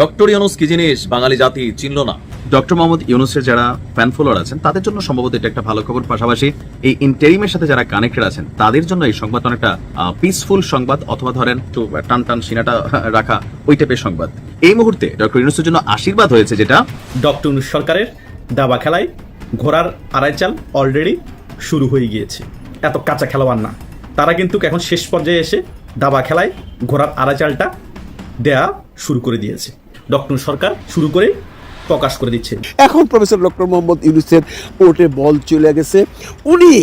Doctor Yunus কি জিনিস? বাঙালি জাতি চিনল না। ডক্টর মোহাম্মদ ইউনুসের যারা ফ্যান ফলোয়ার আছেন তাদের জন্য সম্ভবত এটা একটা ভালো খবর। পাশাপাশি এই ইন্টেরিমের সাথে যারা কানেক্টেড আছেন তাদের জন্য এই সংবাদ অনেকটা পিসফুল সংবাদ অথবা ধরেন একটু টান টান সিনাটা রাখা ওই টাইপের সংবাদ। এই মুহূর্তে ডক্টর ইউনুসের জন্য আশীর্বাদ হয়েছে যেটা ডক্টর ইউনূস সরকারের দাবা খেলায় ঘোড়ার আড়াই চাল অলরেডি শুরু হয়ে গিয়েছে। এত কাঁচা খেলোয়াড় না। তারা কিন্তু এখন শেষ পর্যায়ে এসে দাবা খেলায় ঘোড়ার আড়াই চালটা দেয়া শুরু করে দিয়েছে। ডক্টর সরকার শুরু করে প্রকাশ করে দিচ্ছেন এখন প্রফেসর ডক্টর মোহাম্মদ ইউনুসের কোর্টে বল চলে গেছে। উনি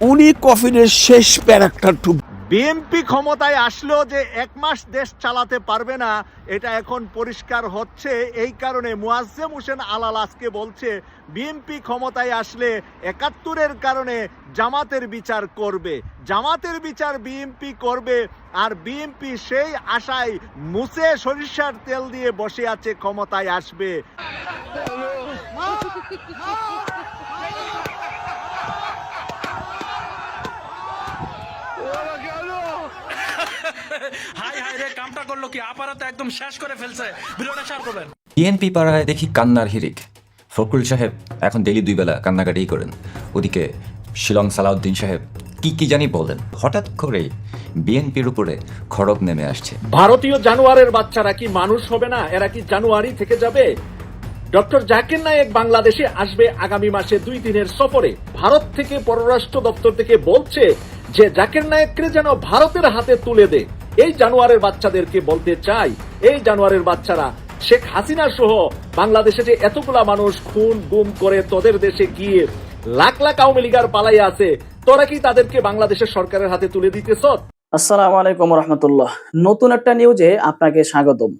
উনি কফিনের শেষ প্যারাকটারটু বিএনপি ক্ষমতায় আসলেও যে এক মাস দেশ চালাতে পারবে না, এটা এখন পরিষ্কার হচ্ছে। এই কারণে মুয়াজ্জেম হোসেন আলাল আজকে বলছে, বিএনপি ক্ষমতায় আসলে একাত্তরের কারণে জামাতের বিচার করবে। জামাতের বিচার বিএনপি করবে, আর বিএনপি সেই আশায় মুছে সরিষার তেল দিয়ে বসে আছে, ক্ষমতায় আসবে। কামটা করল কি? আপারা তো একদম শেষ করে ফেলছে। ভিডিওটা শেয়ার করবেন। বিএনপি পাড়ায় দেখি কান্নার হিরিক ফখরুল সাহেব এখন ডেলি দুই বেলা কান্নাকাটিই করেন। ওদিকে শিলং সালাউদ্দিন সাহেব কি কি জানি বলেন। হঠাৎ করেই বিএনপির উপরে খড়ক নেমে আসছে। ভারতীয় জানুয়ারের বাচ্চারা কি মানুষ হবে না? এরা কি জানুয়ারি থেকে যাবে? ডক্টর জাকির নায়েক বাংলাদেশে আসবে আগামী মাসে দুই দিনের সফরে। ভারত থেকে পররাষ্ট্র দপ্তর থেকে বলছে যে জাকির নায়েককে যেন ভারতের হাতে তুলে দে এই জানুয়ারের বাচ্চাদেরকে বলতে চাই, এই জানুয়ারের বাচ্চারা, শেখ হাসিনা সহ বাংলাদেশে যে এতগুলা মানুষ খুন, গুম করে তোদের দেশে গিয়ে লাখ লাখ আওয়ামী লীগার পালাই আছে, তোরা কি তাদেরকে বাংলাদেশের সরকারের হাতে তুলে দিতেছ? আসসালামু আলাইকুম রহমতুল্লাহ। নতুন একটা নিউজে আপনাকে স্বাগতম।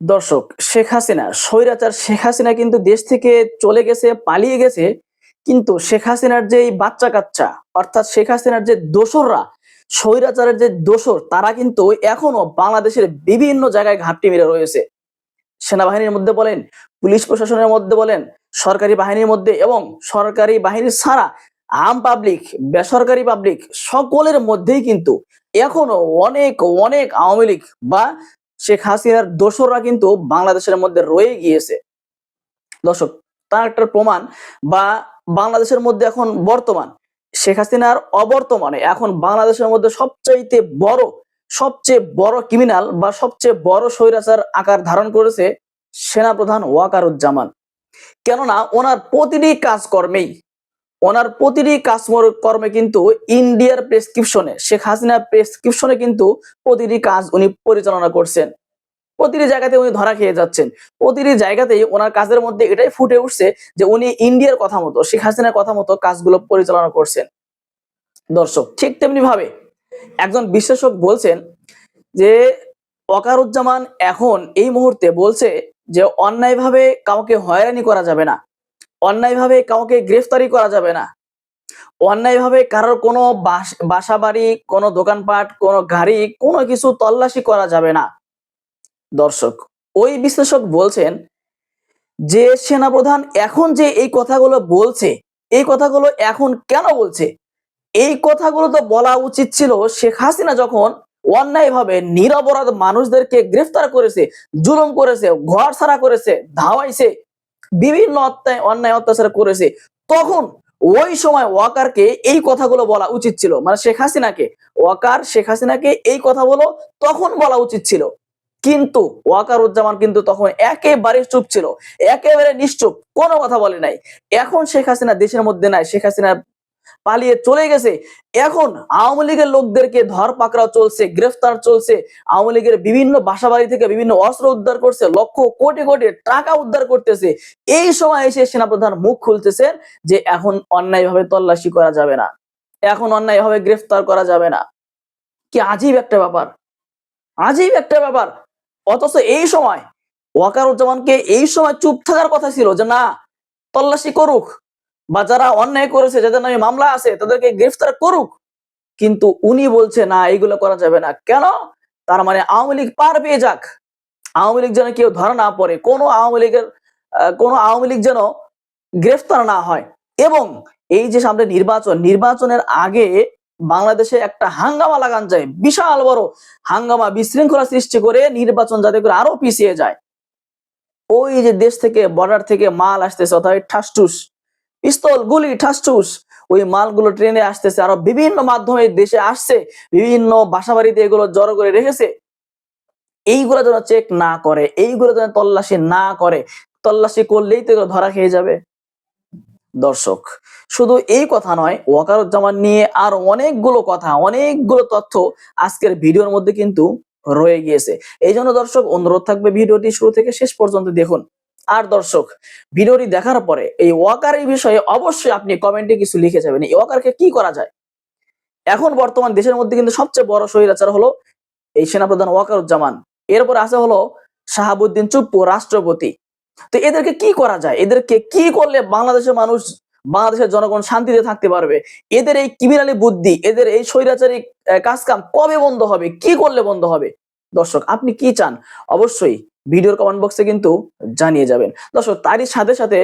দর্শক, শেখ হাসিনা, স্বৈরাচার শেখ হাসিনা কিন্তু দেশ থেকে চলে গেছে, পালিয়ে গেছে, কিন্তু শেখ হাসিনার যে এই বাচ্চা কাচ্চা অর্থাৎ শেখ হাসিনার যে দোসররা স্বৈরাচারের যে দোসর তারা কিন্তু এখনও বাংলাদেশের বিভিন্ন জায়গায় ঘাপটি মেরে রয়েছে। সেনাবাহিনীর মধ্যে বলেন, পুলিশ প্রশাসনের মধ্যে বলেন, সরকারি বাহিনীর মধ্যে এবং সরকারি বাহিনী ছাড়া আম পাবলিক, বেসরকারি পাবলিক সকলের মধ্যেই কিন্তু এখনও অনেক অনেক আওয়ামী লীগ বা শেখ হাসিনার দোসররা কিন্তু বাংলাদেশের মধ্যে রয়ে গিয়েছে। দর্শক, তার একটা প্রমাণ বা বাংলাদেশের মধ্যে এখন বর্তমান শেখ হাসিনার অবর্তমানে এখন বাংলাদেশের মধ্যে সবচাইতে বড়, সবচেয়ে বড় ক্রিমিনাল বা সবচেয়ে বড় স্বৈরাচার আকার ধারণ করেছে সেনাপ্রধান ওয়াকারুজ্জামান। কেননা ওনার প্রতিটি কাজকর্মেই, ওনার প্রতিটি কাজকর কর্মে কিন্তু ইন্ডিয়ার প্রেসক্রিপশনে শেখ হাসিনা প্রেসক্রিপশনে কিন্তু প্রতিটি কাজ উনি পরিচালনা করছেন। প্রতিটি জায়গাতে উনি ধরা খেয়ে যাচ্ছেন। প্রতিটি জায়গাতেই ওনার কাজের মধ্যে এটাই ফুটে উঠছে যে উনি ইন্ডিয়ার কথা মতো, শেখ হাসিনার কথা মতো কাজগুলো পরিচালনা করছেন। দর্শক, ঠিক তেমনি ভাবে একজন বিশ্লেষক বলছেন যে ওয়াকারুজ্জামান এখন এই মুহূর্তে বলছে যে অন্যায়ভাবে কাউকে হয়রানি করা যাবে না, অন্যায়ভাবে কাউকে গ্রেফতারি করা যাবে না, অন্যায়ভাবে কারোর কোনো বাসা বাড়ি কোনো দোকানপাট, কোনো গাড়ি, কোনো কিছু তল্লাশি করা যাবে না। দর্শক, ওই বিশ্লেষক বলছেন যে সেনাপ্রধান এখন যে এই কথাগুলো বলছে, এই কথাগুলো এখন কেন বলছে? এই কথাগুলো তো বলা উচিত ছিল শেখ হাসিনা যখন অন্যায়ভাবে নিরপরাধ মানুষদেরকে গ্রেফতার করেছে, জুলুম করেছে ঘর ছাড়া করেছে, ধাওয়াইছে, বিভিন্ন অত্যায়, অন্যায় অত্যাচার করেছে, তখন ওই সময় ওয়াকারকে এই কথাগুলো বলা উচিত ছিল। মানে শেখ হাসিনাকে, ওয়াকার শেখ হাসিনাকে এই কথাগুলো তখন বলা উচিত ছিল। কিন্তু ওয়াকারুজ্জামান কিন্তু তখন একেবারে চুপ ছিল, একেবারে নিশ্চুপ, কোনো কথা বলে নাই। এখন শেখ হাসিনা দেশের মধ্যে নাই, শেখ হাসিনা পালিয়ে চলে গেছে। এখন আওয়ামী লীগের লোকদেরকে ধর পাকড়াও চলছে, গ্রেফতার চলছে, আওয়ামী লীগের বিভিন্ন বাসা বাড়ি থেকে বিভিন্ন অস্ত্র উদ্ধার করছে, লক্ষ কোটি কোটি টাকা উদ্ধার করতেছে। এই সময় এসে সেনাপ্রধান মুখ খুলতেছেন যে এখন অন্যায়ভাবে তল্লাশি করা যাবে না, এখন অন্যায়ভাবে গ্রেফতার করা যাবে না। কি আজীব একটা ব্যাপার, আজীব একটা ব্যাপার। অথচ এই সময় ওয়াকারুজ্জামানকে এই সময় চুপ থাকার কথা ছিল যে না, তল্লাশি করুক বা যারা অন্যায় করেছে, যাদের নামে মামলা আছে, তাদেরকে গ্রেফতার করুক। কিন্তু উনি বলছে, না, এইগুলো করা যাবে না। কেন? তার মানে আওয়ামী লীগ পার পেয়ে যাক। আওয়ামী লীগ যেন কেউ ধরা না পড়ে, কোনো আওয়ামী লীগের কোনো আওয়ামী লীগ যেন গ্রেফতার না হয়। এবং এই যে সামনে নির্বাচন, নির্বাচনের আগে বাংলাদেশে একটা হাঙ্গামা লাগান যায়, বিশাল বড় হাঙ্গামা বিশৃঙ্খলা সৃষ্টি করে নির্বাচন যাতে করে আরও পিছিয়ে যায়। ওই যে দেশ থেকে বর্ডার থেকে মাল আসতেছে অর্থাৎ ঠাসঠুস, পিস্তল, গুলি, ঠাসঠুস, ওই মালগুলো ট্রেনে আসতেছে, আরও বিভিন্ন মাধ্যমে দেশে আসছে, বিভিন্ন বাসা বাড়িতে এগুলো জড়ো করে রেখেছে। এইগুলো যেন চেক না করে, এইগুলো যেন তল্লাশি না করে, তল্লাশি করলেই তো ধরা খেয়ে যাবে। দর্শক, শুধু এই কথা নয়, ওয়াকারুজ্জামান নিয়ে আর অনেকগুলো কথা, অনেকগুলো তথ্য আজকের ভিডিওর মধ্যে কিন্তু রয়ে গিয়েছে। এই জন্য দর্শক, অনুরোধ থাকবে ভিডিওটি শুরু থেকে শেষ পর্যন্ত দেখুন। আর দর্শক, ভিডিওটি দেখার পরে এই ওয়াকারের বিষয়ে অবশ্যই আপনি কমেন্টে কিছু লিখে যাবেন, এই ওয়াকারকে কি করা যায়? এখন বর্তমান দেশের মধ্যে কিন্তু সবচেয়ে বড় স্বৈরাচার হলো এই সেনাপ্রধান ওয়াকারুজ্জামান। এরপর আছে হলো শাহাবুদ্দিন চুপ্পু, রাষ্ট্রপতি। তো এদেরকে কি করা যায়? এদেরকে কি করলে বাংলাদেশের মানুষ, বাংলাদেশের জনগণ শান্তিতে থাকতে পারবে? এদের এই ক্রিমিনালি বুদ্ধি, এদের এই স্বৈরাচারী কাজকাম কবে বন্ধ হবে? কি করলে বন্ধ হবে? দর্শক, আপনি কি চান? অবশ্যই ভিডিওর কমেন্ট বক্সে কিন্তু জানিয়ে যাবেন। দর্শক, তারই সাথে সাথে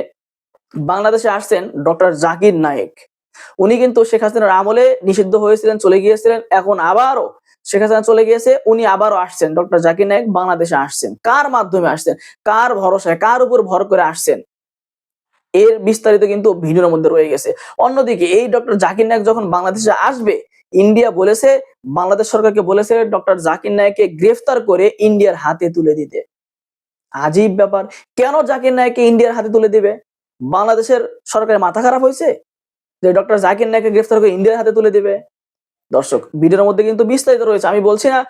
বাংলাদেশে আসছেন ডক্টর জাকির নায়েক। উনি কিন্তু শেখ হাসিনার আমলে নিষিদ্ধ হয়েছিলেন, চলে গিয়েছিলেন, এখন আবারও শেখ হাসিনা চলে গিয়েছে, উনি আবারও আসছেন। ডক্টর জাকির নায়েক বাংলাদেশে আসছেন। কার মাধ্যমে আসছেন? কার ভরসায়, কার উপর ভর করে আসছেন? এর বিস্তারিত কিন্তু ভিডিওর মধ্যে রয়ে গেছে। অন্যদিকে এই ডক্টর জাকির নায়ক যখন বাংলাদেশে আসবে, ইন্ডিয়া বলেছে, বাংলাদেশ সরকারকে বলেছে ডক্টর জাকির নায়ককে গ্রেফতার করে ইন্ডিয়ার হাতে তুলে দিতে। আজীব ব্যাপার। কেন জাকির নায়ককে ইন্ডিয়ার হাতে তুলে দিবে? বাংলাদেশের সরকারের মাথা খারাপ হয়েছে যে ডক্টর জাকির নায়ককে গ্রেফতার করে ইন্ডিয়ার হাতে তুলে দিবে? দর্শক, ভিডিওর মধ্যে কিন্তু বিস্তারিত রয়েছে। আমি বলছি না,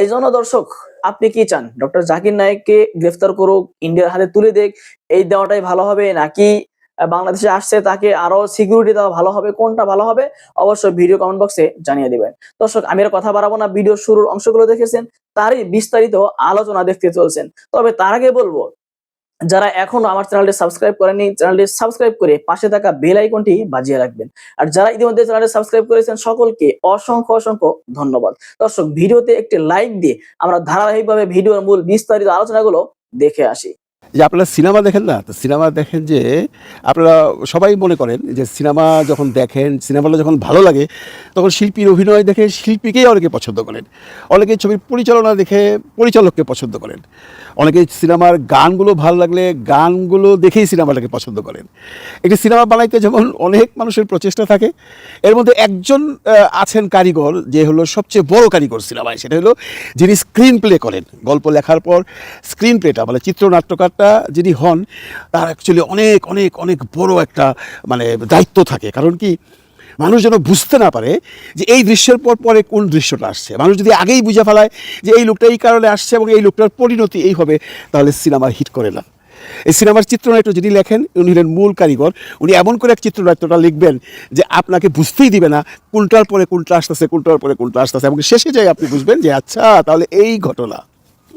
এই জন্য দর্শক, আপনি কি চান? ডক্টর জাকির নায়ককে গ্রেফতার করুক, ইন্ডিয়ার হাতে তুলে দেখ এই দেওয়াটাই ভালো হবে নাকি বাংলাদেশে আসছে তাকে আরও সিকিউরিটি দেওয়া ভালো হবে, কোনটা ভালো হবে, অবশ্যই ভিডিও কমেন্ট বক্সে জানিয়ে দিবেন। দর্শক, আমি আর কথা বাড়াবো না ভিডিও শুরুর অংশগুলো দেখেছেন, তারই বিস্তারিত আলোচনা দেখতে চলছেন। তবে তার আগে বলব যারা এখনও আমার চ্যানেলটি সাবস্ক্রাইব করেনি চ্যানেলটি সাবস্ক্রাইব করে পাশে থাকা বেল আইকনটি বাজিয়ে রাখবেন। আর যারা ইতিমধ্যে চ্যানেলটি সাবস্ক্রাইব করেছেন, সকলকে অসংখ্য অসংখ্য ধন্যবাদ। দর্শক, ভিডিওতে একটি লাইক দিয়ে আমরা ধারাবাহিকভাবে ভিডিওর মূল বিস্তারিত আলোচনাগুলো দেখে আসি। যে আপনারা সিনেমা দেখেন না, তো সিনেমা দেখেন যে আপনারা সবাই মনে করেন যে সিনেমা যখন দেখেন সিনেমাগুলো যখন ভালো লাগে, তখন শিল্পীর অভিনয় দেখে শিল্পীকেই অনেকে পছন্দ করেন। অনেকে ছবির পরিচালনা দেখে পরিচালককে পছন্দ করেন। অনেকে সিনেমার গানগুলো ভালো লাগলে গানগুলো দেখেই সিনেমাটাকে পছন্দ করেন। একটি সিনেমা বানাইতে যেমন অনেক মানুষের প্রচেষ্টা থাকে, এর মধ্যে একজন আছেন কারিগর যে হলো সবচেয়ে বড় কারিগর সিনেমায়, সেটা হলো যিনি স্ক্রিন প্লে করেন। গল্প লেখার পর স্ক্রিন প্লেটা মানে চিত্রনাট্যকারটা যিনি হন, তার অ্যাকচুয়ালি অনেক অনেক অনেক বড় একটা মানে দায়িত্ব থাকে। কারণ কি? মানুষ যেন বুঝতে না পারে যে এই দৃশ্যের পর পরে কোন দৃশ্যটা আসছে। মানুষ যদি আগেই বুঝে ফেলায় যে এই লোকটা এই কারণে আসছে এবং এই লোকটার পরিণতি এই হবে, তাহলে সিনেমা হিট করে না। এই সিনেমার চিত্রনাট্য যিনি লেখেন, উনি হলেন মূল কারিগর। উনি এমন করে এক চিত্রনাট্যটা লিখবেন যে আপনাকে বুঝতেই দিবে না কোনটার পরে কোনটা আসতেছে, কোনটার পরে কোনটা আসতেছে। এবং শেষে যাই আপনি বুঝবেন যে আচ্ছা তাহলে এই ঘটনা।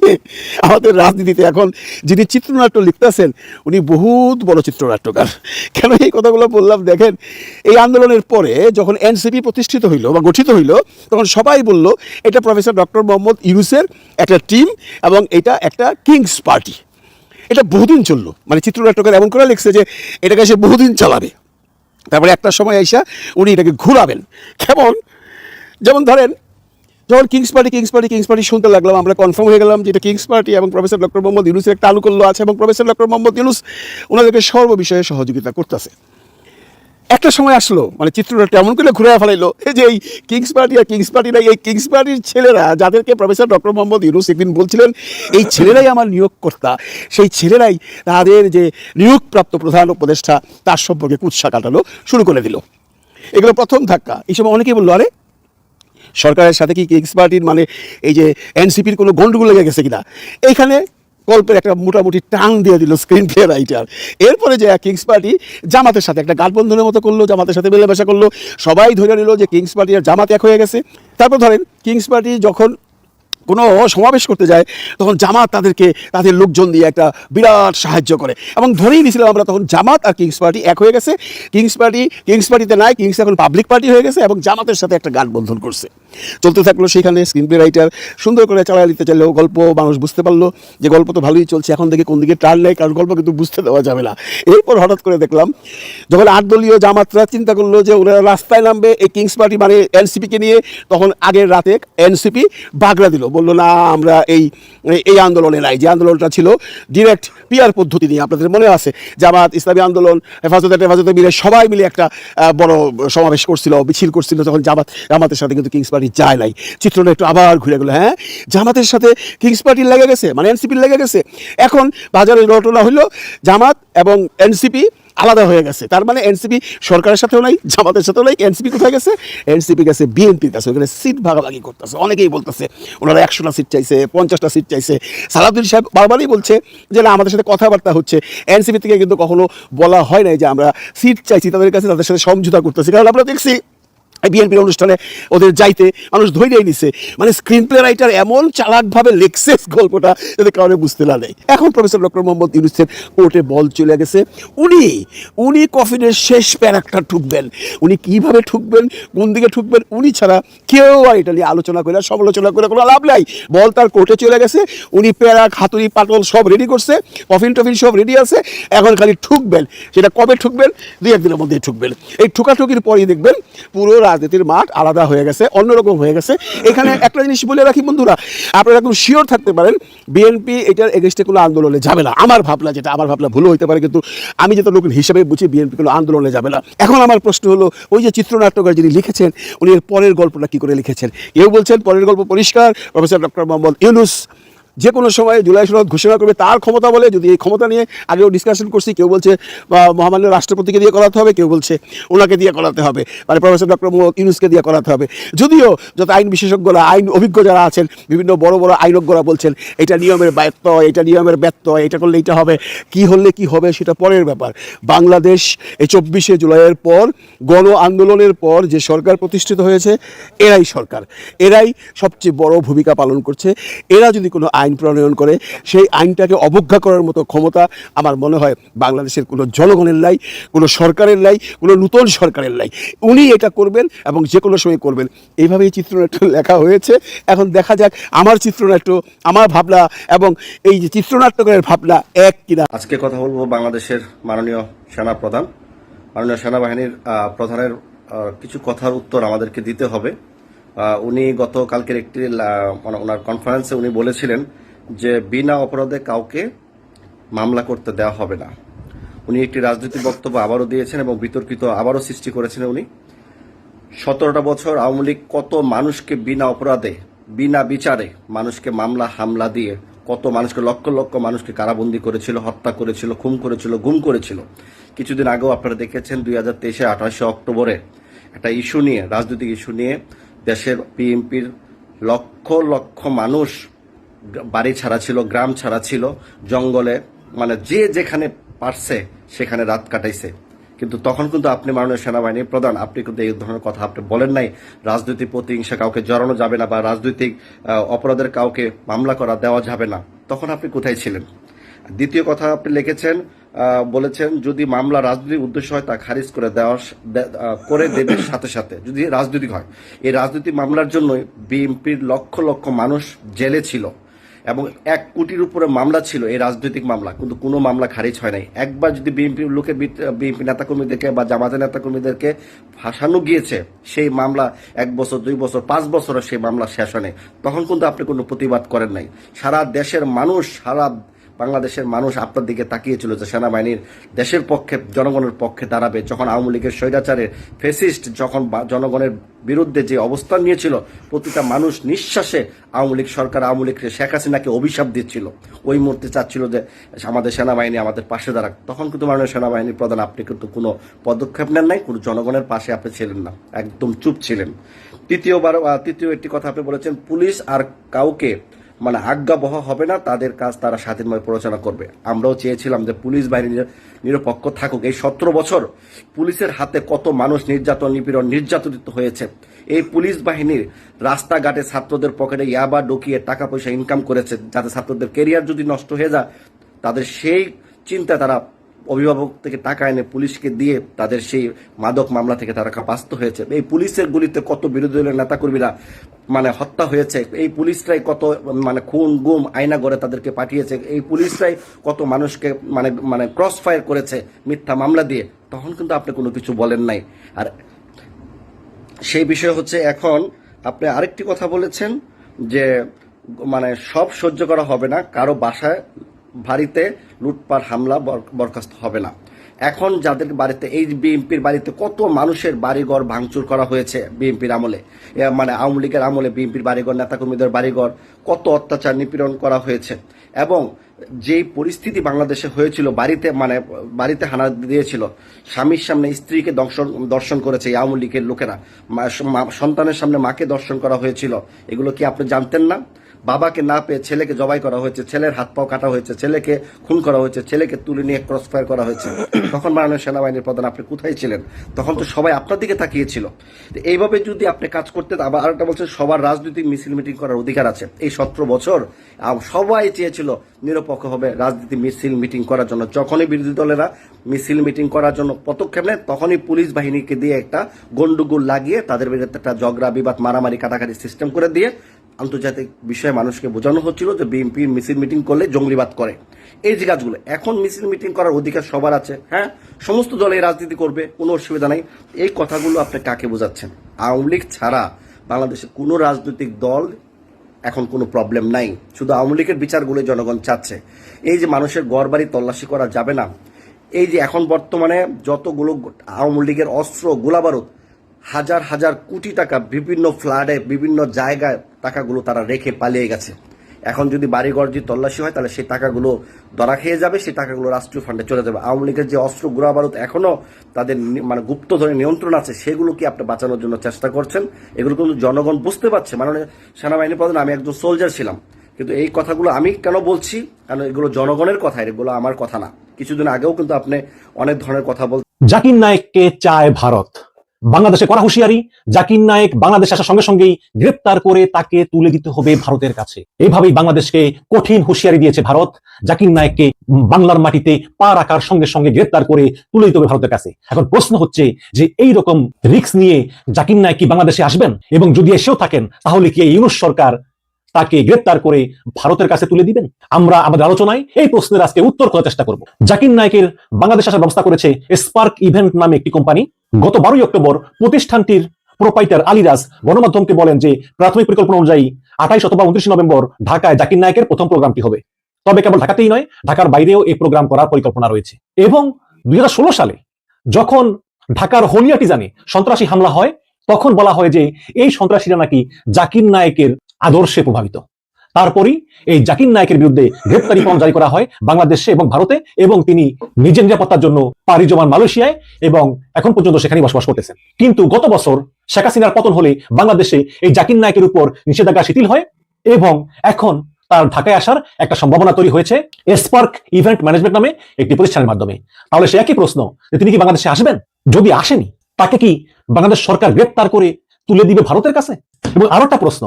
আমাদের রাজনীতিতে এখন যিনি চিত্রনাট্য লিখতেছেন, উনি বহুত বড় চিত্রনাট্যকার। কেন এই কথাগুলো বললাম? দেখেন, এই আন্দোলনের পরে যখন এনসিপি প্রতিষ্ঠিত হইল বা গঠিত হইল, তখন সবাই বলল, এটা প্রফেসর ডক্টর মোহাম্মদ ইউনুসের একটা টিম এবং এটা একটা কিংস পার্টি। এটা বহুদিন চলল। মানে চিত্রনাট্যকার এমন করে লিখছে যে, এটাকে সে বহুদিন চালাবে। তারপরে একটা সময় আইসা উনি এটাকে ঘুরাবেন। কেমন? যেমন ধরেন যখন kings party kings party kings party শুনতে লাগলাম, আমরা কনফার্ম হয়ে গেলাম যে এটা কিংস পার্টি এবং প্রফেসর ডক্টর মোহাম্মদ ইউনুসের একটা আনুকূল্য আছে এবং প্রফেসর ডক্টর মোহাম্মদ ইউনুস ওনাদেরকে সর্ব বিষয়ে সহযোগিতা করতেছে। একটা সময় আসলো মানে চিত্রনাট্য এমন করে ঘুরে ফেলাইলো যে এই কিংস পার্টি আর কিংস পার্টি নাই, এই কিংস পার্টির ছেলেরা যাদেরকে প্রফেসর ডক্টর মোহাম্মদ ইউনুস একদিন বলছিলেন, এই ছেলেরাই আমার নিয়োগকর্তা, সেই ছেলেরাই তাদের যে নিয়োগপ্রাপ্ত প্রধান উপদেষ্টা, তার সম্পর্কে কুৎসা কাটানো শুরু করে দিল। এগুলো প্রথম ধাক্কা। এই সময় অনেকেই বলল, আরে সরকারের সাথে কি কিংস পার্টির মানে এই যে এনসিপির কোনো গন্ডগোল লেগে গেছে কিনা? এইখানে গল্পের একটা মোটামুটি টাং দিয়ে দিল স্ক্রিন প্লে রাইটার এরপরে যে কিংস পার্টি জামাতের সাথে একটা গাঠবন্ধনের মতো করল, জামাতের সাথে মেলামেশা করল, সবাই ধরে নিল যে কিংস পার্টি আর জামাত এক হয়ে গেছে। তারপর ধরেন কিংস পার্টি যখন কোনো সমাবেশ করতে যায়, তখন জামাত তাদেরকে, তাদের লোকজন দিয়ে একটা বিরাট সাহায্য করে। এবং ধরেই নিয়েছিলাম আমরা, তখন জামাত আর কিংস পার্টি এক হয়ে গেছে। কিংস পার্টি কিংস পার্টিতে নাই কিংস এখন পাবলিক পার্টি হয়ে গেছে এবং জামাতের সাথে একটা গাঠবন্ধন করছে। চলতে থাকল সেখানে স্ক্রিন প্লে রাইটার সুন্দর করে চালিয়ে দিতে চাইলেও গল্প মানুষ বুঝতে পারল যে গল্প তো ভালোই চলছে, এখন থেকে কোন দিকে টার্ন নেয়, কারণ গল্প কিন্তু বুঝতে দেওয়া যাবে না। এরপর হঠাৎ করে দেখলাম, যখন আট দলীয় জামাতরা চিন্তা করল যে ওরা রাস্তায় নামবে এই কিংস পার্টি মানে এনসিপিকে নিয়ে, তখন আগের রাতে এনসিপি বাগড়া দিল। বলল, না, আমরা এই এই আন্দোলনে নাই। যে আন্দোলনটা ছিল ডিরেক্ট পিয়ার পদ্ধতি নিয়ে আপনাদের মনে আছে? জামাত, ইসলামী আন্দোলন, হেফাজতে হেফাজতে মিলে সবাই মিলে একটা বড় সমাবেশ করছিল, মিছিল করছিল, তখন জামাত, জামাতের সাথে কিন্তু কিংস পার্টি যায় নাই। চিত্রটা একটু আবার ঘুরে গেলো হ্যাঁ? জামাতের সাথে কিংস পার্টির লেগে গেছে মানে এনসিপির লেগে গেছে। এখন বাজারে ঘটনা হইল জামাত এবং এনসিপি আলাদা হয়ে গেছে। তার মানে এনসিপি সরকারের সাথেও নাই, জামাতের সাথেও নাই। এনসিপি কোথায় গেছে? এনসিপি গেছে বিএনপির কাছে ওখানে সিট ভাগাভাগি করতেছে। অনেকেই বলতেছে, ওনারা একশোটা সিট চাইছে, পঞ্চাশটা সিট চাইছে। সালাউদ্দিন সাহেব বারবারই বলছে যে, না, আমাদের সাথে কথাবার্তা হচ্ছে। এনসিপি থেকে কিন্তু কখনো বলা হয় নাই যে, আমরা সিট চাইছি, তাদের কাছে তাদের সাথে সমঝোতা করতেছি। কারণ আমরা দেখছি বিএনপির অনুষ্ঠানে ওদের যাইতে মানুষ ধৈর্যই নিছে। মানে স্ক্রিন প্লে রাইটার এমন চালাকভাবে লেখছে গল্পটা যাতে কারণে বুঝতে না নেই এখন প্রফেসর ডক্টর মোহাম্মদ ইউনুসের কোর্টে বল চলে গেছে। উনি উনি কফিনের শেষ প্যারাকটা ঠুকবেন। উনি কীভাবে ঠুকবেন, কোন দিকে ঠুকবেন, উনি ছাড়া কেউ আর এটা নিয়ে আলোচনা করে, সমালোচনা করে কোনো লাভ নাই। বল তার কোর্টে চলে গেছে। উনি প্যারাক, হাতুড়ি পাটল সব রেডি করছে। কফিন টফিন সব রেডি আছে। এখন খালি ঠুকবেন। সেটা কবে ঠুকবেন? দুই একদিনের মধ্যেই ঠুকবেন। এই ঠুকাঠুকির পরেই দেখবেন পুরো রাজনীতির মাঠ আলাদা হয়ে গেছে, অন্যরকম হয়ে গেছে। এখানে একটা জিনিস বলে রাখি বন্ধুরা, আপনারা একদম শিওর থাকতে পারেন বিএনপি এটার এগেস্টে কোনো আন্দোলনে যাবে না। আমার ভাবনা যেটা, আমার ভাবনা ভুলও হতে পারে, কিন্তু আমি যেটা লোকের হিসেবে বুঝি বিএনপি কোনো আন্দোলনে যাবে না। এখন আমার প্রশ্ন হলো, ওই যে চিত্রনাট্যকার যিনি লিখেছেন, উনি এর পরের গল্পটা কি করে লিখেছেন? কেউ বলছেন পরের গল্প পরিষ্কার, প্রফেসর ডক্টর মোহাম্মদ ইউনুস যে কোনো সময় জুলাই সনদ ঘোষণা করবে তার ক্ষমতা বলে যদি এই ক্ষমতা নিয়ে আগেও ডিসকাশন করছি, কেউ বলছে মহামান্য রাষ্ট্রপতিকে দিয়ে করাতে হবে, কেউ বলছে ওনাকে দিয়ে করাতে হবে মানে প্রফেসর ডক্টর মোহাম্মদ ইউনুসকে দিয়ে করাতে হবে। যদিও যত আইন বিশেষজ্ঞরা, আইন অভিজ্ঞ যারা আছেন, বিভিন্ন বড় বড় আইনজ্ঞরা বলছেন, এটা নিয়মের ব্যত্যয় এটা নিয়মের ব্যত্যয় এটা করলে এটা হবে, কি হলে কি হবে সেটা পরের ব্যাপার। বাংলাদেশ এই চব্বিশে জুলাইয়ের পর, গণ আন্দোলনের পর যে সরকার প্রতিষ্ঠিত হয়েছে, এরাই সরকার। এরাই সবচেয়ে বড় ভূমিকা পালন করছে। এরা যদি কোনো আইন প্রণয়ন করে, সেই আইনটাকে অবজ্ঞা করার মতো ক্ষমতা আমার মনে হয় বাংলাদেশের কোনো জনগণের নাই, কোনো সরকারের নাই, কোনো নূতন সরকারের নাই। উনি এটা করবেন এবং যে কোনো সময় করবেন। এইভাবেই চিত্রনাট্য লেখা হয়েছে। এখন দেখা যাক আমার চিত্রনাট্য, আমার ভাবনা এবং এই যে চিত্রনাট্যকারের ভাবনা এক কিনা। আজকে কথা বলব বাংলাদেশের মাননীয় সেনা প্রধান মাননীয় সেনাবাহিনীর প্রধানের কিছু কথার উত্তর আমাদেরকে দিতে হবে। উনি গতকালকের একটি মানে ওনার কনফারেন্সে উনি বলেছিলেন যে বিনা অপরাধে কাউকে মামলা করতে দেওয়া হবে না। উনি একটি রাজনৈতিক বক্তব্য আবারও দিয়েছেন এবং বিতর্কিত আবারও সৃষ্টি করেছেন উনি। সতেরোটা বছর আওয়ামী লীগ কত মানুষকে বিনা অপরাধে, বিনা বিচারে মানুষকে মামলা, হামলা দিয়ে কত মানুষকে, লক্ষ লক্ষ মানুষকে কারাবন্দি করেছিল, হত্যা করেছিল, খুন করেছিল, গুম করেছিল। কিছুদিন আগেও আপনারা দেখেছেন দুই হাজার তেইশে আঠাশে অক্টোবরে একটা ইস্যু নিয়ে, রাজনৈতিক ইস্যু নিয়ে দেশের বিএনপির লক্ষ লক্ষ মানুষ বাড়ি ছাড়া ছিল, গ্রাম ছাড়া ছিল, জঙ্গলে মানে যে যেখানে পারছে সেখানে রাত কাটাইছে। কিন্তু তখন কিন্তু আপনি মাননীয় সেনাবাহিনীর প্রধান, আপনি কিন্তু এই ধরনের কথা আপনি বলেন নাই। রাজনৈতিক প্রতিহিংসা কাউকে জড়ানো যাবে না বা রাজনৈতিক অপরাধের কাউকে মামলা করা দেওয়া যাবে না। তখন আপনি কোথায় ছিলেন? দ্বিতীয় কথা আপনি লিখেছেন বলেছেন যদি মামলা রাজনৈতিক উদ্দেশ্য হয় তা খারিজ করে দেওয়ার করে দেবে সাথে সাথে। যদি রাজনৈতিক হয়। এই রাজনৈতিক মামলার জন্যই বিএনপির লক্ষ লক্ষ মানুষ জেলে ছিল এবং এক কোটির উপরে মামলা ছিল এই রাজনৈতিক মামলা। কিন্তু কোনো মামলা খারিজ হয় নাই। একবার যদি বিএনপির লোকের বিএনপি নেতাকর্মীদেরকে বা জামাতের নেতাকর্মীদেরকে ফাঁসানো গিয়েছে সেই মামলা এক বছর দুই বছর পাঁচ বছরে সেই মামলা শেষ হয় নাই তখন কিন্তু আপনি কোনো প্রতিবাদ করেন নাই। সারা দেশের মানুষ সারা বাংলাদেশের মানুষ আপনার দিকে তাকিয়েছিল যে সেনাবাহিনীর দেশের পক্ষে, জনগণের পক্ষে দাঁড়াবে। যখন আওয়ামী লীগের স্বৈরাচারের ফেসিস্ট যখন জনগণের বিরুদ্ধে যে অবস্থান নিয়েছিল, প্রতিটা মানুষ নিঃশ্বাসে আওয়ামী লীগ সরকার, আওয়ামী লীগ শেখ হাসিনাকে অভিশাপ দিচ্ছিল। ওই মুহূর্তে চাচ্ছিল যে আমাদের সেনাবাহিনী আমাদের পাশে দাঁড়াক। তখন কিন্তু মাননীয় সেনাবাহিনীর প্রধান, আপনি কিন্তু কোনো পদক্ষেপ নেন নাই, কোনো জনগণের পাশে আপনি ছিলেন না, একদম চুপ ছিলেন। তৃতীয়বার তৃতীয় একটি কথা আপনি বলেছেন, পুলিশ আর কাউকে মানে আজ্ঞাবহ হবে না, তাদের কাজ তারা স্বাধীনভাবে পরিচালনা করবে। আমরাও চেয়েছিলাম যে পুলিশ বাহিনী নিরপেক্ষ থাকুক। এই সতেরো বছর পুলিশের হাতে কত মানুষ নির্যাতন, নিপীড়ন, নির্যাতিত হয়েছে। এই পুলিশ বাহিনীর রাস্তাঘাটে ছাত্রদের পকেটে ইয়াবা ডুকিয়ে টাকা পয়সা ইনকাম করেছে, যাতে ছাত্রদের কেরিয়ার যদি নষ্ট হয়ে যায়, তাদের সেই চিন্তা তারা অভিভাবক থেকে টাকা এনে পুলিশকে দিয়ে তাদের সেই মাদক মামলা থেকে তারা বাস্ত হয়েছে। এই পুলিশের গুলিতে কত বিরোধী দলের নেতাকর্মীরা মানে হত্যা হয়েছে, এই পুলিশরাই কত মানে খুন, গুম আয়না করে তাদেরকে পাঠিয়েছে, এই পুলিশরাই কত মানুষকে মানে মানে ক্রস ফায়ার করেছে মিথ্যা মামলা দিয়ে, তখন কিন্তু আপনি কোনো কিছু বলেন নাই। আর সেই বিষয় হচ্ছে এখন আপনি আরেকটি কথা বলেছেন যে মানে সব সহ্য করা হবে না, কারও বাসায় বাড়িতে লুটপাট, হামলা বর- বরখাস্ত হবে না। এখন যাদের বাড়িতে, এই বিএনপির বাড়িতে কত মানুষের বাড়িঘর ভাঙচুর করা হয়েছে বিএনপির আমলে মানে আওয়ামী লীগের আমলে বিএনপির বাড়িঘর, নেতাকর্মীদের বাড়িঘর, কত অত্যাচার নিপীড়ন করা হয়েছে। এবং যেই পরিস্থিতি বাংলাদেশে হয়েছিল, বাড়িতে মানে বাড়িতে হানা দিয়েছিল, স্বামীর সামনে স্ত্রীকে দর্শন দর্শন করেছে এই আওয়ামী লীগের লোকেরা। সন্তানের সামনে মাকে দর্শন করা হয়েছিল। এগুলো কি আপনি জানতেন না? বাবাকে না পেয়ে ছেলেকে জবাই করা হয়েছে, ছেলের হাত পাও কাটা হয়েছে, ছেলেকে খুন করা হয়েছে, ছেলেকে তুলে নিয়ে ক্রস ফায়ার করা হয়েছে। তখন মাননীয় সেনাবাহিনীর প্রধান, আপনি কোথায় ছিলেন? তখন তো সবাই আপনার দিকে তাকিয়েছিল। এইভাবে যদি আপনি কাজ করতেন, আবার আরেকটা বলছেন, সবার রাজনৈতিক মিছিল মিটিং করার অধিকার আছে। এই সতেরো বছর সবাই চেয়েছিল নিরপেক্ষভাবে রাজনীতি মিছিল মিটিং করার জন্য। যখনই বিরোধী দলেরা মিছিল মিটিং করার জন্য পদক্ষেপ নেয়, তখনই পুলিশ বাহিনীকে দিয়ে একটা গন্ডগোল লাগিয়ে তাদের বিরুদ্ধে একটা ঝগড়া, বিবাদ, মারামারি, কাটাকাটি সিস্টেম করে দিয়ে আন্তর্জাতিক বিষয়ে মানুষকে বোঝানো হচ্ছিল যে বিএনপি মিছিল মিটিং করলে জঙ্গলিবাদ করে। এই যে কাজগুলো, এখন মিছিল মিটিং করার অধিকার সবার আছে হ্যাঁ? সমস্ত দলে রাজনীতি করবে, কোনো অসুবিধা নাই। এই কথাগুলো আপনি কাকে বোঝাচ্ছেন? আওয়ামী লীগ ছাড়া বাংলাদেশে কোনো রাজনৈতিক দল এখন কোনো প্রবলেম নাই। শুধু আওয়ামী লীগের বিচারগুলো জনগণ চাচ্ছে। এই যে মানুষের গড় বাড়ি তল্লাশি করা যাবে না। এই যে এখন বর্তমানে যতগুলো আওয়ামী লীগের অস্ত্র, গোলাবারুদ, হাজার হাজার কোটি টাকা বিভিন্ন ফ্লাডে বিভিন্ন জায়গায় টাকাগুলো তারা রেখে পালিয়ে গেছে। এখন যদি বাড়িঘর যদি তল্লাশি হয়, তাহলে সেই টাকাগুলো ধরা খেয়ে যাবে, সেই টাকাগুলো রাষ্ট্রীয় ফান্ডে চলে যাবে। আওয়ামী লীগের যে অস্ত্র গোলাবারুদ এখনও তাদের মানে গুপ্ত ধরে নিয়ন্ত্রণ আছে, সেগুলো কি আপনি বাঁচানোর জন্য চেষ্টা করছেন? এগুলো কিন্তু জনগণ বুঝতে পারছে। মানে সেনাবাহিনী প্রধান, আমি একজন সোলজার ছিলাম। কিন্তু এই কথাগুলো আমি কেন বলছি? কারণ এগুলো জনগণের কথা, এগুলো আমার কথা না। কিছুদিন আগেও কিন্তু আপনি অনেক ধরনের কথা বল জাকির নায়েককে চায় ভারত। বাংলাদেশে করা হুঁশিয়ারি, জাকির নায়েক বাংলাদেশ আসার সঙ্গে সঙ্গেই গ্রেপ্তার করে তাকে তুলে দিতে হবে ভারতের কাছে। এভাবেই বাংলাদেশকে কঠিন হুঁশিয়ারি দিয়েছে ভারত। জাকির নায়েককে বাংলার মাটিতে পা রাখার সঙ্গে সঙ্গে গ্রেপ্তার করে তুলে দিতে হবে ভারতের কাছে। এখন প্রশ্ন হচ্ছে যে এই রকম রিক্স নিয়ে জাকির নায়েক কি বাংলাদেশে আসবেন? এবং যদি এসেও থাকেন, তাহলে কি ইউনুস সরকার তাকে গ্রেপ্তার করে ভারতের কাছে তুলে দিবেন? আমরা আমাদের আলোচনায় এই প্রশ্নের আজকে উত্তর করার চেষ্টা করব। জাকির নায়কের বাংলাদেশ আসার ব্যবস্থা করেছে স্পার্ক ইভেন্ট নামে একটি কোম্পানি। গত বারোই অক্টোবর প্রতিষ্ঠানটির প্রোপাইটার আলিরাজ গণমাধ্যমকে বলেন যে, প্রাথমিক পরিকল্পনা অনুযায়ী আঠাইশ অথবা উনত্রিশ নভেম্বর ঢাকায় জাকির নায়কের প্রথম প্রোগ্রামটি হবে। তবে কেবল ঢাকাতেই নয়, ঢাকার বাইরেও এই প্রোগ্রাম করার পরিকল্পনা রয়েছে। এবং দু হাজার ষোলো সালে যখন ঢাকার হলিয়াটি জানে সন্ত্রাসী হামলা হয়, তখন বলা হয় যে, এই সন্ত্রাসীরা নাকি জাকির নায়কের আদর্শে প্রভাবিত। তারপরই এই জাকির নায়কের বিরুদ্ধে গ্রেপ্তারি পরোয়ানা জারি করা হয় বাংলাদেশে এবং ভারতে এবং তিনি নিজের নিরাপত্তার জন্য পাড়ি জমান মালয়েশিয়ায় এবং এখন পর্যন্ত সেখানে বসবাস করতেছেন। কিন্তু গত বছর শেখ হাসিনার পতন হলে বাংলাদেশে এই জাকির নায়কের উপর নিষেধাজ্ঞা শিথিল হয় এবং এখন তার ঢাকায় আসার একটা সম্ভাবনা তৈরি হয়েছে স্পার্ক ইভেন্ট ম্যানেজমেন্ট নামে একটি প্রতিষ্ঠানের মাধ্যমে। তাহলে সে একই প্রশ্ন তিনি কি বাংলাদেশে আসবেন? যদি আসেনি, তাকে কি বাংলাদেশ সরকার গ্রেপ্তার করে তুলে দিবে ভারতের কাছে? এবং আরও একটা প্রশ্ন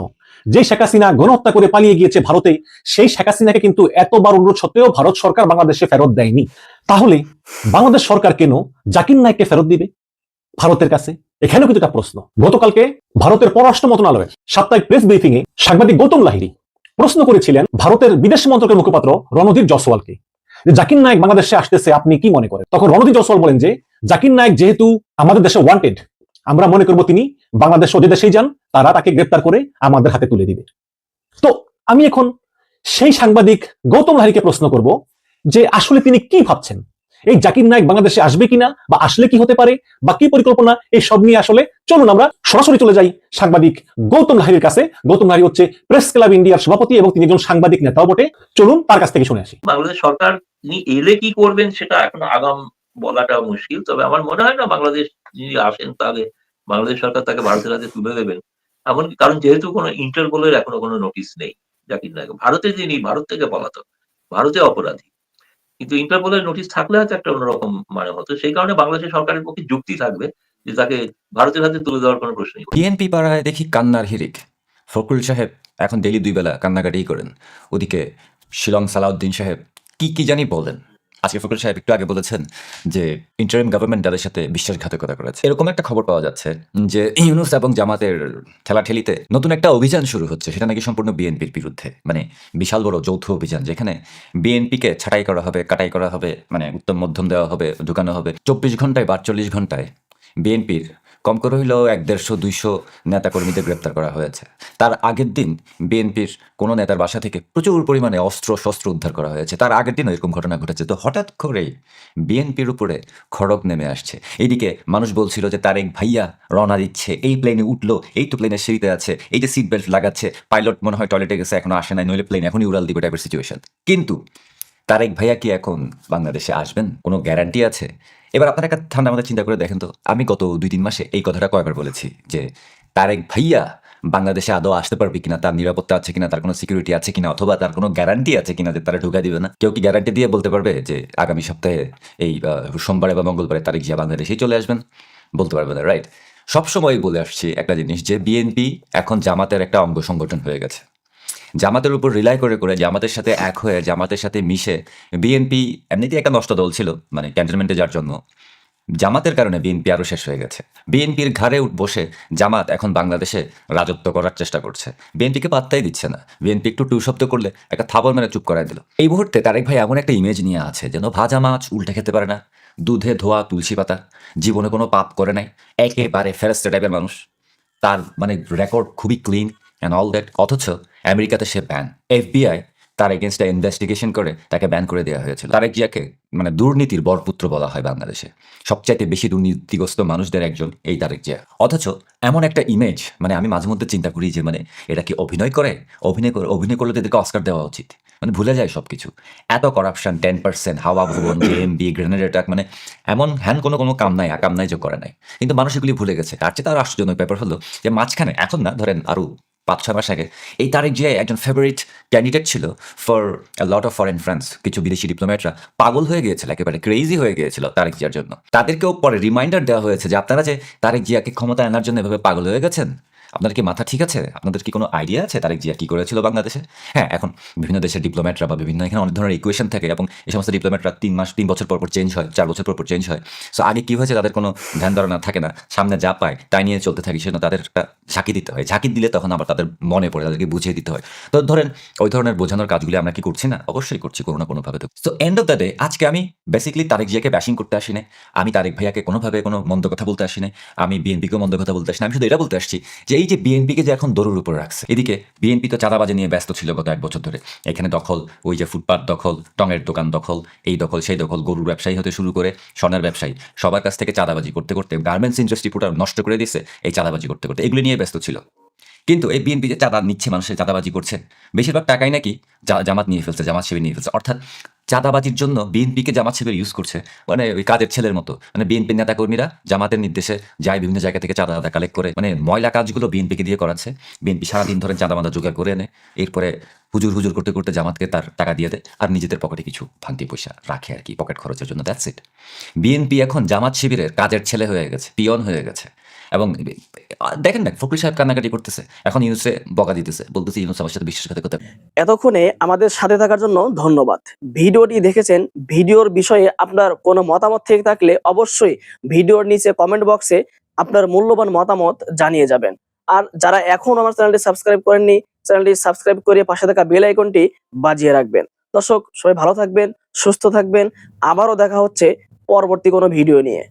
যে শেখ হাসিনা গণহত্যা করে পালিয়ে গিয়েছে ভারতে, সেই শেখ হাসিনাকে কিন্তু এতবার অনুরোধ সত্ত্বেও ভারত সরকার বাংলাদেশে ফেরত দেয়নি। তাহলে বাংলাদেশ সরকার কেন জাকির নায়ককে ফেরত দিবে ভারতের কাছে? এখানেও কিন্তু একটা প্রশ্ন। গতকালকে ভারতের পররাষ্ট্র মন্ত্রণালয়ের সাপ্তাহিক প্রেস ব্রিফিং এ সাংবাদিক গৌতম লাহিড়ী প্রশ্ন করেছিলেন ভারতের বিদেশ মন্ত্রকের মুখপাত্র রণধীর জসওয়ালকে যে জাকির নায়ক বাংলাদেশে আসতেছে, আপনি কি মনে করেন? তখন রণধীর জসওয়াল বলেন যে, জাকির নায়ক যেহেতু আমাদের দেশে ওয়ান্টেড আমরা মনে করব তিনি বাংলাদেশ দেশেই যান, তারা তাকে গ্রেপ্তার করে আমাদের হাতে তুলে দিবে। তো আমি এখন সেই সাংবাদিক গৌতম লাহিড়ীকে প্রশ্ন করব যে আসলে তিনি কি ভাবছেন? এই জাকির নায়ক বাংলাদেশে আসবে কিনা বা আসলে কি হতে পারে বা কি পরিকল্পনা, এই সব নিয়ে আসলে চলুন আমরা সরাসরি চলে যাই সাংবাদিক গৌতম লাহিড়ীর কাছে। গৌতম লাহিড়ী হচ্ছে প্রেস ক্লাব ইন্ডিয়ার সভাপতি এবং তিনি একজন সাংবাদিক নেতাও বটে চলুন তার কাছ থেকে শুনে আসি। বাংলাদেশ সরকার, তিনি এলে কি করবেন সেটা এখন আগাম বলাটা মুশকিল, তবে আমার মনে হয় না বাংলাদেশ যদি আসেন তাহলে বাংলাদেশ সরকার তাকে ভারতের হাতে তুলে দেবেন। এমনকি কারণ যেহেতু কোনো ইন্টারপোলের এখনও কোনো নোটিশ নেই, জাকির নায়ক। ভারতে যিনি, ভারত থেকে পলাতক, ভারতে অপরাধী। কিন্তু ইন্টারপোলের নোটিশ থাকলে হয়তো একটা অন্যরকম মানে হতো। সেই কারণে বাংলাদেশের সরকারের পক্ষে যুক্তি থাকবে যে তাকে ভারতের হাতে তুলে দেওয়ার কোনো প্রশ্নই বিএনপি পাড়ায় দেখি কান্নার হিরিক। ফখরুল সাহেব এখন ডেলি দুই বেলা কান্নাকাটিই করেন। ওদিকে শিলং সালাউদ্দিন সাহেব, কি কি জানি বলেন? আজকে ফকরুল সাহেব একটু আগে বলেছেন যে ইন্টারিম গভর্নমেন্ট তাদের সাথে বিশ্বাসঘাতকতা করেছে। এরকম একটা খবর পাওয়া যাচ্ছে যে ইউনুস এবং জামাতের ঠেলাঠেলিতে নতুন একটা অভিযান শুরু হচ্ছে, সেটা নাকি সম্পূর্ণ বিএনপির বিরুদ্ধে। মানে বিশাল বড় যৌথ অভিযান, যেখানে বিএনপিকে ছাঁটাই করা হবে, কাটাই করা হবে মানে উত্তম, মধ্যম দেওয়া হবে, ঢুকানো হবে। চব্বিশ ঘন্টায় বা ঘন্টায় বিএনপির কম করে হইলেও এক দেড়শো, দুইশো নেতাকর্মীদের গ্রেপ্তার করা হয়েছে। তার আগের দিন বিএনপির কোনো নেতার বাসা থেকে প্রচুর পরিমাণে অস্ত্র শস্ত্র উদ্ধার করা হয়েছে। তার আগের দিনও এরকম ঘটনা ঘটেছে। তো হঠাৎ করেই বিএনপির উপরে খড়গ নেমে আসছে। এইদিকে মানুষ বলছিল যে, তারেক ভাইয়া রওনা দিচ্ছে। এই প্লেনে উঠল, এই তো প্লেনের সিঁড়িতে আছে, এই যে সিট বেল্ট লাগাচ্ছে। পাইলট মনে হয় টয়লেটে গেছে, এখনও আসে নাই, নইলে প্লেন এখনই উড়াল দিবে টাইপের সিচুয়েশন কিন্তু তারেক ভাইয়া কি এখন বাংলাদেশে আসবেন? কোনো গ্যারান্টি আছে? এবার আপনারা একটা ঠান্ডা মাথায় চিন্তা করে দেখেন তো, আমি গত দুই তিন মাসে এই কথাটা কয়েকবার বলেছি যে, তারেক ভাইয়া বাংলাদেশে আদৌ আসতে পারবে কিনা, তার নিরাপত্তা আছে কিনা, তার কোনো সিকিউরিটি আছে কিনা, অথবা তার কোনো গ্যারান্টি আছে কিনা যে তারা ঢুকা দিবে না? কেউ কি গ্যারান্টি দিয়ে বলতে পারবে যে, আগামী সপ্তাহে এই সোমবারে বা মঙ্গলবারে তারিখ জিয়া বাংলাদেশেই চলে আসবেন? বলতে পারবে না রাইট সবসময় বলে আসছি একটা জিনিস যে বিএনপি এখন জামাতের একটা অঙ্গ সংগঠন হয়ে গেছে। জামাতের উপর রিলাই করে করে জামাতের সাথে এক হয়ে, জামাতের সাথে মিশে বিএনপি এমনিতেই একটা নষ্ট দল ছিল মানে ক্যান্টনমেন্টে যার জন্য। জামাতের কারণে বিএনপি আরও শেষ হয়ে গেছে। বিএনপির ঘাড়ে বসে জামাত এখন বাংলাদেশে রাজত্ব করার চেষ্টা করছে। বিএনপিকে পাত্তাই দিচ্ছে না। বিএনপি একটু টু শব্দ করলে একটা থাবর মেরে চুপ করাই দিল। এই মুহূর্তে তারেক ভাই এমন একটা ইমেজ নিয়ে আছে যেন ভাজা মাছ উল্টে খেতে পারে না। দুধে ধোয়া তুলসী পাতা, জীবনে কোনো পাপ করে নাই, একেবারে ফেরেস্টে টাইপের মানুষ। তার মানে রেকর্ড খুবই ক্লিন অ্যান্ড অল দ্যাট অথচ আমেরিকাতে সে ব্যান এফবিআই তার এগেনস্টে ইনভেস্টিগেশন করে তাকে ব্যান করে দেওয়া হয়েছিল। তারেক জিয়াকে মানে দুর্নীতির বরপুত্র বলা হয় বাংলাদেশে। সবচাইতে বেশি দুর্নীতিগ্রস্ত মানুষদের একজন এই তারেক জিয়া। অথচ এমন একটা ইমেজ মানে আমি মাঝে মধ্যে চিন্তা করি যে মানে এটা কি অভিনয় করে? অভিনয় করে অভিনয় করলে তাদেরকে অস্কার দেওয়া উচিত। মানে ভুলে যায় সব কিছু এত করাপশন টেন পার্সেন্ট হাওয়া ভবন জেএমবি গ্রেনেড অ্যাটাক মানে এমন হ্যান কোনো কোনো কাম নাই কাম নাই যে করে নাই। কিন্তু মানুষ এগুলি ভুলে গেছে। তার চেয়ে তার আশ্চর্যজনক ব্যাপার হলো যে মাঝখানে, এখন না, ধরেন আরও পাঁচ ছয় মাস আগে। এই তারেক জিয়া একজন ফেভারিট ক্যান্ডিডেট ছিল for lot of foreign friends কিছু বিদেশি ডিপ্লোম্যাটরা পাগল হয়ে গিয়েছিল, একেবারে ক্রেজি হয়ে গিয়েছিল তারেক জিয়ার জন্য। তাদেরকেও পরে রিমাইন্ডার দেওয়া হয়েছে যে আপনারা যে তারেক জিয়াকে ক্ষমতা আনার জন্য এভাবে পাগল হয়ে গেছেন আপনাদের কি মাথা ঠিক আছে? আপনাদের কি কোনো আইডিয়া আছে তারেক জিয়া কি করেছিল বাংলাদেশে? হ্যাঁ এখন বিভিন্ন দেশের ডিপ্লোম্যাটরা বা বিভিন্ন এখানে অনেক ধরনের ইকুয়েশন থাকে এবং এই সমস্ত ডিপ্লোম্যাটরা তিন মাস, তিন বছর পর পর চেঞ্জ হয়, চার বছর পর পর চেঞ্জ হয়। সো আগে কি হয়েছে তাদের কোনো ধ্যান ধারণা থাকে না। সামনে যা পায় তাই নিয়ে চলতে থাকে, সেজন্য তাদের একটা ঝাঁকি দিতে হয়। ঝাঁকি দিলে তখন আবার তাদের মনে পড়ে, তাদেরকে বুঝিয়ে দিতে হয়। তো ধরেন, ওই ধরনের বোঝানোর কাজগুলি আমরা কি করছি না? অবশ্যই করছি, কোনো না কোনোভাবে তো। So end of the day আজকে আমি বেসিক্যালি তারেক জিয়াকে ব্যাশিং করতে আসি না আমি তারেক ভাইয়াকে কোনোভাবে কোনো মন্দ কথা বলতে আসি না আমি বিএনপিকেও মন্দ কথা বলতে আসি না আমি শুধু এটা বলতে আসছি যে, এই যে বিএনপিকে যে এখন দরুর উপরে রাখছে, এদিকে বিএনপি তো চাঁদাবাজি নিয়ে ব্যস্ত ছিল গত এক বছর ধরে। এখানে দখল, ওই যে ফুটপাথ দখল, টঙের দোকান দখল, এই দখল, সেই দখল, গরুর ব্যবসায়ী হতে শুরু করে স্বর্ণের ব্যবসায়ী। সবার কাছ থেকে চাঁদাবাজি করতে করতে গার্মেন্টস ইন্ডাস্ট্রি পুরো নষ্ট করে দিয়েছে, এই চাঁদাবাজি করতে করতে। এগুলি নিয়ে ব্যস্ত ছিল। কিন্তু এই বিএনপি যে চাঁদা নিচ্ছে, মানুষের চাঁদাবাজি করছে, বেশিরভাগ টাকাই নাকি জামাত নিয়ে ফেলছে, জামাত শিবির নিয়ে ফেলছে। অর্থাৎ চাঁদাবাজির জন্য বিএনপিকে জামাত শিবির ইউজ করছে মানে ওই কাজের ছেলের মতো। মানে বিএনপির নেতাকর্মীরা জামাতের নির্দেশে যায় বিভিন্ন জায়গা থেকে চাঁদা কালেক্ট করে মানে ময়লা কাজগুলো বিএনপিকে দিয়ে করাচ্ছে। বিএনপি সারাদিন ধরে চাঁদা মাদা জোগাড় করে এনে, এরপরে হুজুর হুজুর করতে করতে জামাতকে তার টাকা দিয়ে দেয় আর নিজেদের পকেটে কিছু ভাঙতি পয়সা রাখে আর কি পকেট খরচের জন্য দ্যাটস ইট বিএনপি এখন জামাত শিবিরের কাজের ছেলে হয়ে গেছে, পিয়ন হয়ে গেছে। এবং দেখেন না ফকরি সাহেব কান্নাকাটি করতেছে। এখন ইউনুসে বকা দিতেছে, বলতেছে ইউনুস আমার সাথে বিশ্বাসঘাতকতা এতক্ষণে আমাদের সাথে থাকার জন্য ধন্যবাদ। ভিডিওটি দেখেছেন, ভিডিওর বিষয়ে আপনার কোনো মতামত থেকে থাকলে অবশ্যই ভিডিওর নিচে কমেন্ট বক্সে আপনার মূল্যবান মতামত জানিয়ে যাবেন। আর যারা এখন আমার চ্যানেলটি সাবস্ক্রাইব করেননি, চ্যানেলটি সাবস্ক্রাইব করে পাশে থাকা বেল আইকনটি বাজিয়ে রাখবেন। দর্শক, সবাই ভালো থাকবেন, সুস্থ থাকবেন। আবারও দেখা হচ্ছে পরবর্তী কোনো ভিডিও নিয়ে।